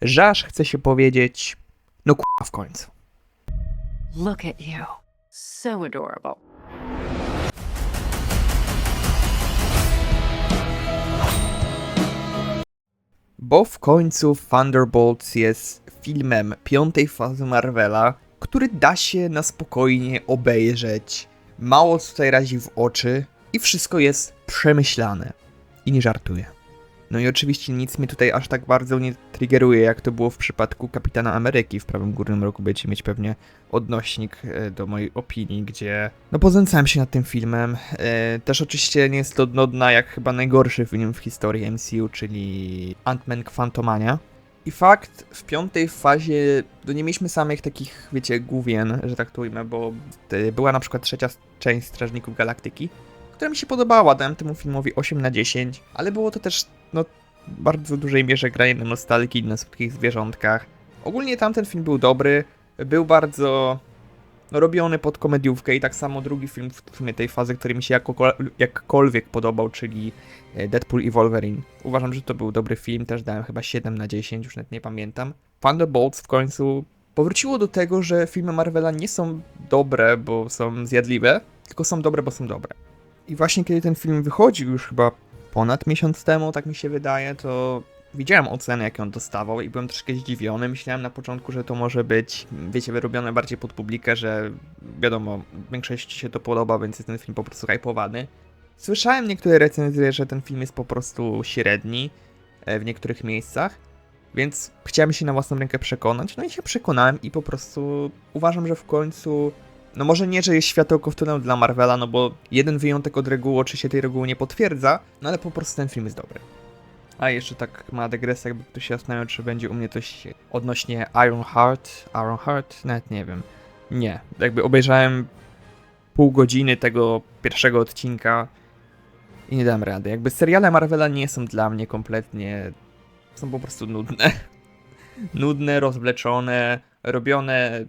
aż chce się powiedzieć, no k***a w końcu. Look at you. So adorable. Bo w końcu Thunderbolts jest filmem piątej fazy Marvela, który da się na spokojnie obejrzeć. Mało tutaj razi w oczy i wszystko jest przemyślane. I nie żartuję. No i oczywiście nic mnie tutaj aż tak bardzo nie triggeruje, jak to było w przypadku Kapitana Ameryki. W prawym górnym roku będziecie mieć pewnie odnośnik e, do mojej opinii, gdzie no poznęcałem się nad tym filmem. E, też oczywiście nie jest to dno dna jak chyba najgorszy film w historii MCU, czyli Ant-Man Quantumania. I fakt, w piątej fazie no nie mieliśmy samych takich, wiecie, główien, że tak to ujmę, bo e, była na przykład trzecia część Strażników Galaktyki, która mi się podobała, dałem temu filmowi 8 na 10, ale było to też, no, w bardzo dużej mierze granie na nostalgii, na słodkich zwierzątkach. Ogólnie tamten film był dobry, był bardzo no, robiony pod komediówkę i tak samo drugi film w sumie tej fazy, który mi się jakkolwiek podobał, czyli e, Deadpool i Wolverine. Uważam, że to był dobry film, też dałem chyba 7 na 10, już nawet nie pamiętam. Thunderbolts w końcu powróciło do tego, że filmy Marvela nie są dobre, bo są zjadliwe, tylko są dobre, bo są dobre. I właśnie kiedy ten film wychodził już chyba ponad miesiąc temu, tak mi się wydaje, to widziałem oceny, jakie on dostawał i byłem troszkę zdziwiony. Myślałem na początku, że to może być, wiecie, wyrobione bardziej pod publikę, że wiadomo, większości się to podoba, więc jest ten film po prostu hypowany. Słyszałem niektóre recenzje, że ten film jest po prostu średni e, w niektórych miejscach, więc chciałem się na własną rękę przekonać, no i się przekonałem i po prostu uważam, że w końcu no może nie, że jest światełko w tunelu dla Marvela, no bo jeden wyjątek od reguły oczywiście tej reguły nie potwierdza, no ale po prostu ten film jest dobry. A jeszcze tak ma dygresja, jakby ktoś się zastanawiał, czy będzie u mnie coś odnośnie Iron Heart. Iron Heart? Nawet nie wiem. Nie. Jakby obejrzałem pół godziny tego pierwszego odcinka i nie dałem rady. Jakby seriale Marvela nie są dla mnie kompletnie... Są po prostu nudne. nudne, rozwleczone, robione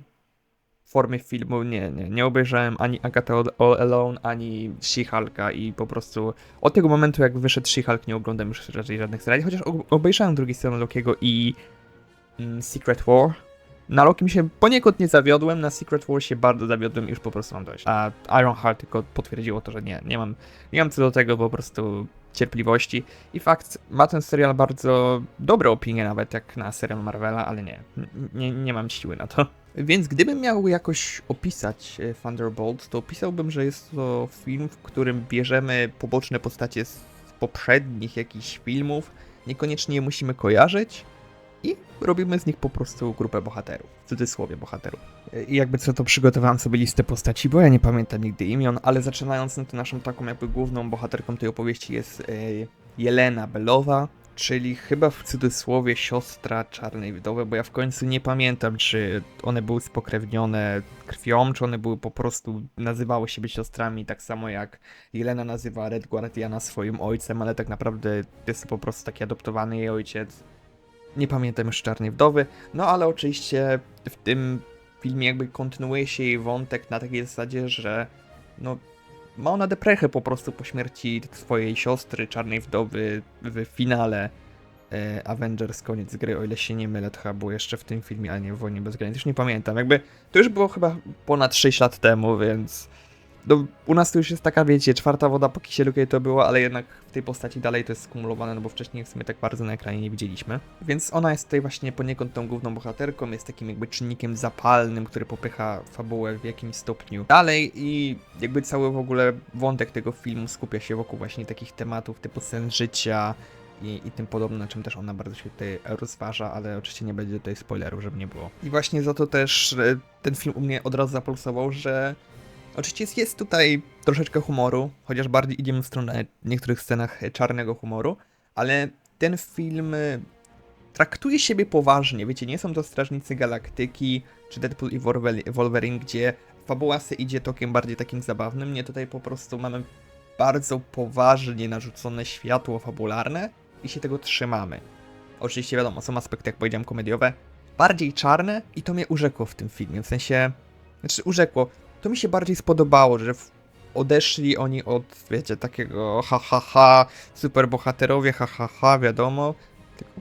w formie filmu. Nie, nie. Nie obejrzałem ani Agatha All Alone, ani She-Hulka i po prostu od tego momentu, jak wyszedł She-Hulk, nie oglądam już raczej żadnych seriali, chociaż obejrzałem drugi sezon Lokiego i mm, Secret War. Na Lokim się poniekąd nie zawiodłem, na Secret War się bardzo zawiodłem już po prostu mam dość. A Iron Heart tylko potwierdziło to, że nie, nie mam, nie mam co do tego po prostu cierpliwości. I fakt, ma ten serial bardzo dobre opinie nawet, jak na serial Marvela, ale nie, nie, nie mam siły na to. Więc gdybym miał jakoś opisać e, Thunderbolt, to opisałbym, że jest to film, w którym bierzemy poboczne postacie z poprzednich jakichś filmów, niekoniecznie je musimy kojarzyć i robimy z nich po prostu grupę bohaterów, w cudzysłowie bohaterów. E, I jakby co to przygotowałem sobie listę postaci, bo ja nie pamiętam nigdy imion, ale zaczynając no to naszą taką jakby główną bohaterką tej opowieści jest e, Jelena Belowa, czyli chyba w cudzysłowie siostra Czarnej Wdowy, bo ja w końcu nie pamiętam, czy one były spokrewnione krwią, czy one były po prostu, nazywały siebie siostrami, tak samo jak Jelena nazywa Red Guardiana swoim ojcem, ale tak naprawdę jest po prostu taki adoptowany jej ojciec. Nie pamiętam już Czarnej Wdowy, no ale oczywiście w tym filmie jakby kontynuuje się jej wątek na takiej zasadzie, że no ma ona deprechę po prostu po śmierci swojej siostry, Czarnej Wdowy w finale e, Avengers koniec gry, o ile się nie mylę, to chyba było jeszcze w tym filmie, a nie w Wojnie Bez Granic, już nie pamiętam, jakby to już było chyba ponad 6 lat temu, więc no, u nas to już jest taka, wiecie, czwarta woda po kisielu, kiedy to było, ale jednak w tej postaci dalej to jest skumulowane, no bo wcześniej w sumie tak bardzo na ekranie nie widzieliśmy. Więc ona jest tutaj właśnie poniekąd tą główną bohaterką, jest takim jakby czynnikiem zapalnym, który popycha fabułę w jakimś stopniu dalej i jakby cały w ogóle wątek tego filmu skupia się wokół właśnie takich tematów typu sen życia, i, i tym podobne, na czym też ona bardzo się tutaj rozważa, ale oczywiście nie będzie tutaj spoilerów, żeby nie było. I właśnie za to też e, ten film u mnie od razu zapulsował, że oczywiście jest, jest tutaj troszeczkę humoru, chociaż bardziej idziemy w stronę w niektórych scenach czarnego humoru, ale ten film e, traktuje siebie poważnie, wiecie, nie są to Strażnicy Galaktyki, czy Deadpool i Wolver- Wolverine, gdzie fabuła se idzie tokiem bardziej takim zabawnym, nie, tutaj po prostu mamy bardzo poważnie narzucone światło fabularne i się tego trzymamy. Oczywiście wiadomo, są aspekty, jak powiedziałem, komediowe, bardziej czarne i to mnie urzekło w tym filmie, w sensie, znaczy urzekło, to mi się bardziej spodobało, że odeszli oni od, wiecie, takiego ha ha ha, superbohaterowie, ha ha ha, wiadomo, tylko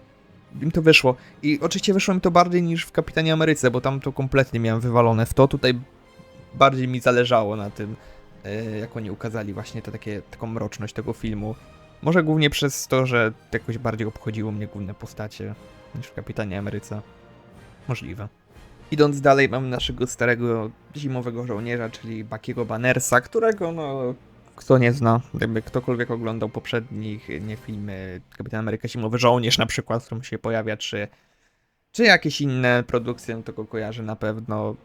im to wyszło. I oczywiście wyszło mi to bardziej niż w Kapitanie Ameryce, bo tam to kompletnie miałem wywalone w to. Tutaj bardziej mi zależało na tym, e, jak oni ukazali właśnie to takie, taką mroczność tego filmu. Może głównie przez to, że jakoś bardziej obchodziło mnie główne postacie niż w Kapitanie Ameryce. Możliwe. Idąc dalej, mamy naszego starego zimowego żołnierza, czyli Bakiego Bannersa, którego, no, kto nie zna, jakby ktokolwiek oglądał poprzednich, nie filmy Kapitan Ameryka Zimowy Żołnierz na przykład, w którym się pojawia, czy, czy jakieś inne produkcje, no to go kojarzy na pewno.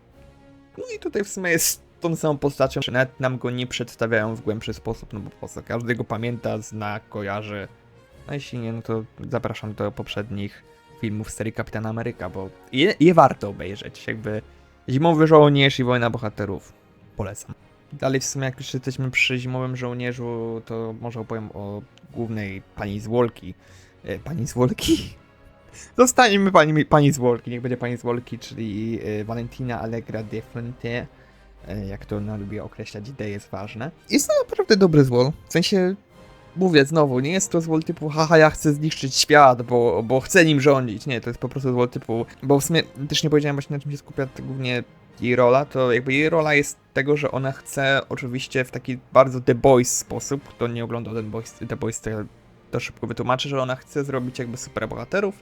No i tutaj w sumie jest tą samą postacią, że nawet nam go nie przedstawiają w głębszy sposób, no bo po prostu każdy go pamięta, zna, kojarzy. No jeśli nie, no to zapraszam do poprzednich filmów serii Kapitan Ameryka, bo je, je warto obejrzeć, jakby Zimowy Żołnierz i Wojna Bohaterów. Polecam. Dalej w sumie jak już jesteśmy przy Zimowym Żołnierzu, to może opowiem o głównej pani z Wolki. E, pani z Wolki? Zostaniemy pani, pani z Wolki, niech będzie pani z Wolki, czyli e, Valentina Allegra de Fuente. E, jak to ona lubi określać, D jest ważne. Jest to naprawdę dobry złol. W sensie, mówię znowu, nie jest to złol typu haha, ja chcę zniszczyć świat, bo, bo chcę nim rządzić. Nie, to jest po prostu złol typu, bo w sumie też nie powiedziałem właśnie na czym się skupia głównie jej rola, to jakby jej rola jest tego, że ona chce oczywiście w taki bardzo The Boys sposób, kto nie oglądał The Boys, The Boys to to szybko wytłumaczę, że ona chce zrobić jakby superbohaterów,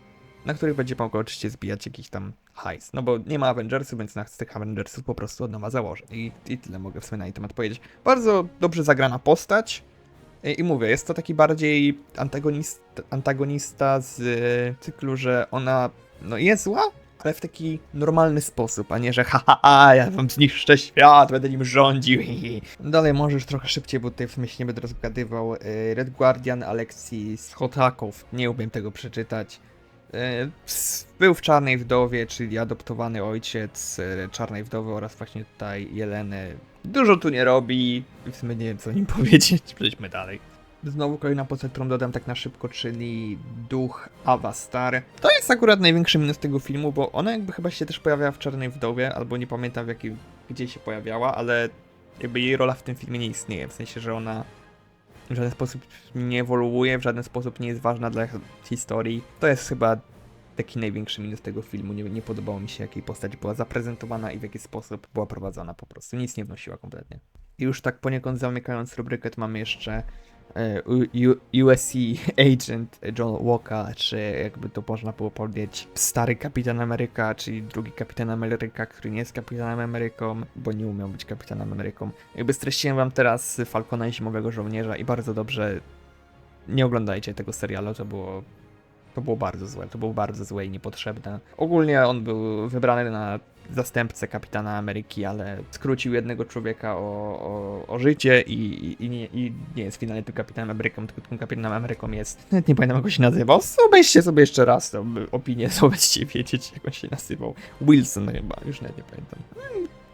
na których będzie mogła oczywiście zbijać jakiś tam hajs. No bo nie ma Avengersów, więc chce tych Avengersów po prostu od nowa założyć. I, I tyle mogę w sumie na jej temat powiedzieć. Bardzo dobrze zagrana postać. I, mówię, jest to taki bardziej antagonist, antagonista z y, cyklu, że ona no jest zła, ale w taki normalny sposób, a nie, że haha, ha, ja wam zniszczę świat, będę nim rządził. hi. Dalej możesz trochę szybciej, bo tutaj w się nie będę rozgadywał. Y, Red Guardian Alexis Hotakow, nie umiem tego przeczytać. Y, Był w Czarnej Wdowie, czyli adoptowany ojciec Czarnej Wdowy oraz właśnie tutaj Jeleny. Dużo tu nie robi, w sumie nie wiem co nim powiedzieć, przejdźmy dalej. Znowu kolejna postać, którą dodam tak na szybko, czyli duch Avastar. To jest akurat największy minus tego filmu, bo ona jakby chyba się też pojawiała w Czarnej Wdowie, albo nie pamiętam w jakiej, gdzie się pojawiała, ale jakby jej rola w tym filmie nie istnieje, w sensie, że ona w żaden sposób nie ewoluuje, w żaden sposób nie jest ważna dla historii. To jest chyba taki największy minus tego filmu. Nie, nie podobało mi się, jakiej postać była zaprezentowana i w jaki sposób była prowadzona po prostu. Nic nie wnosiła kompletnie. I już tak poniekąd zamykając rubrykę, to mamy jeszcze e, USC Agent John Walker, czy jakby to można było powiedzieć, stary Kapitan Ameryka, czyli drugi Kapitan Ameryka, który nie jest Kapitanem Ameryką, bo nie umiał być Kapitanem Ameryką. Jakby streściłem wam teraz Falcona i Zimowego Żołnierza i bardzo dobrze nie oglądajcie tego serialu, to było to było bardzo złe, to było bardzo złe i niepotrzebne. Ogólnie on był wybrany na zastępcę kapitana Ameryki, ale skrócił jednego człowieka o, o, o życie i, i, i, nie, i nie jest finalnie tym kapitanem Ameryką, tylko tym kapitanem Ameryką jest. Nawet nie pamiętam jak on się nazywał. Obejrzcie sobie jeszcze raz tą opinię, to będziecie wiedzieć jak on się nazywał. Wilson chyba, już nawet nie pamiętam.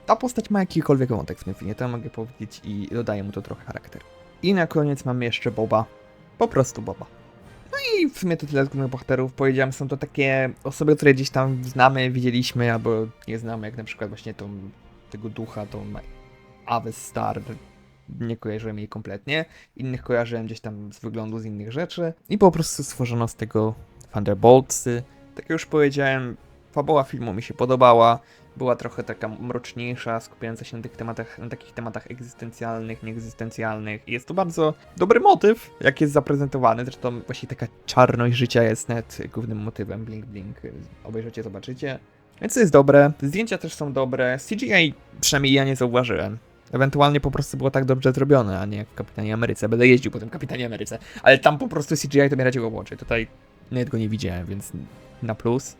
Ta postać ma jakikolwiek wątek w tym filmie, to mogę powiedzieć i dodaje mu to trochę charakteru. I na koniec mamy jeszcze Boba. Po prostu Boba. I w sumie to tyle z głównych bohaterów. Powiedziałem, są to takie osoby, które gdzieś tam znamy, widzieliśmy, albo nie znamy, jak na przykład właśnie tą, tego ducha, tą Aves Star. Nie kojarzyłem jej kompletnie. Innych kojarzyłem gdzieś tam z wyglądu, z innych rzeczy. I po prostu stworzono z tego Thunderboltsy. Tak jak już powiedziałem, fabuła filmu mi się podobała. Była trochę taka mroczniejsza, skupiająca się na tych tematach, na takich tematach egzystencjalnych, nieegzystencjalnych. I jest to bardzo dobry motyw, jak jest zaprezentowany. Zresztą właśnie taka czarność życia jest net głównym motywem. Blink, blink. Obejrzycie, zobaczycie. Więc to jest dobre. Zdjęcia też są dobre. CGI przynajmniej ja nie zauważyłem. Ewentualnie po prostu było tak dobrze zrobione, a nie jak w Kapitanie Ameryce. Będę jeździł po tym Kapitanie Ameryce. Ale tam po prostu CGI to mnie radziło włączyć. Tutaj nawet go nie widziałem, więc na plus.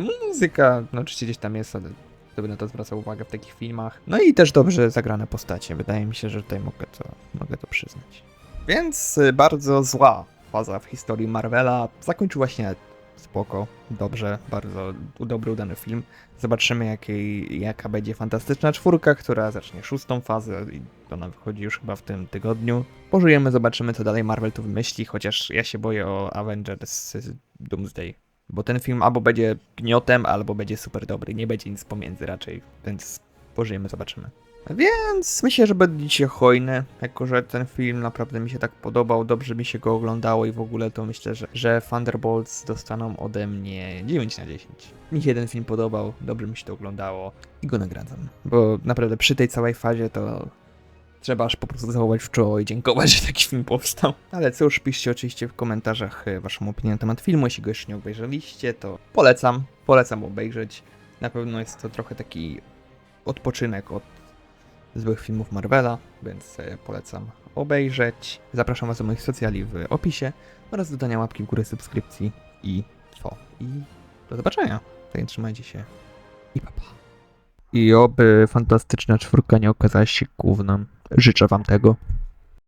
Muzyka, no oczywiście gdzieś tam jest, ale to będę na to zwracał uwagę w takich filmach. No i też dobrze zagrane postacie. Wydaje mi się, że tutaj mogę to, mogę to przyznać. Więc y, bardzo zła faza w historii Marvela zakończyła się spoko, dobrze, bardzo dobry, udany film. Zobaczymy jakiej, jaka będzie fantastyczna czwórka, która zacznie szóstą fazę i ona wychodzi już chyba w tym tygodniu. Pożyjemy, zobaczymy co dalej Marvel tu wymyśli, chociaż ja się boję o Avengers Doomsday. Bo ten film albo będzie gniotem, albo będzie super dobry. Nie będzie nic pomiędzy raczej, więc pożyjemy, zobaczymy. Więc myślę, że będziecie hojne, jako że ten film naprawdę mi się tak podobał, dobrze mi się go oglądało i w ogóle to myślę, że, że Thunderbolts dostaną ode mnie 9 na 10. Mi się ten film podobał, dobrze mi się to oglądało i go nagradzam. Bo naprawdę przy tej całej fazie to trzeba aż po prostu zachować w czoło i dziękować, że taki film powstał. Ale cóż, piszcie oczywiście w komentarzach e, waszą opinię na temat filmu, jeśli go jeszcze nie obejrzeliście, to polecam, polecam obejrzeć. Na pewno jest to trochę taki odpoczynek od złych filmów Marvela, więc e, polecam obejrzeć. Zapraszam Was do moich socjali w opisie oraz dodania łapki w górę subskrypcji i co? I do zobaczenia. Tak trzymajcie się i pa, pa. I oby fantastyczna czwórka nie okazała się główną. Życzę Wam tego.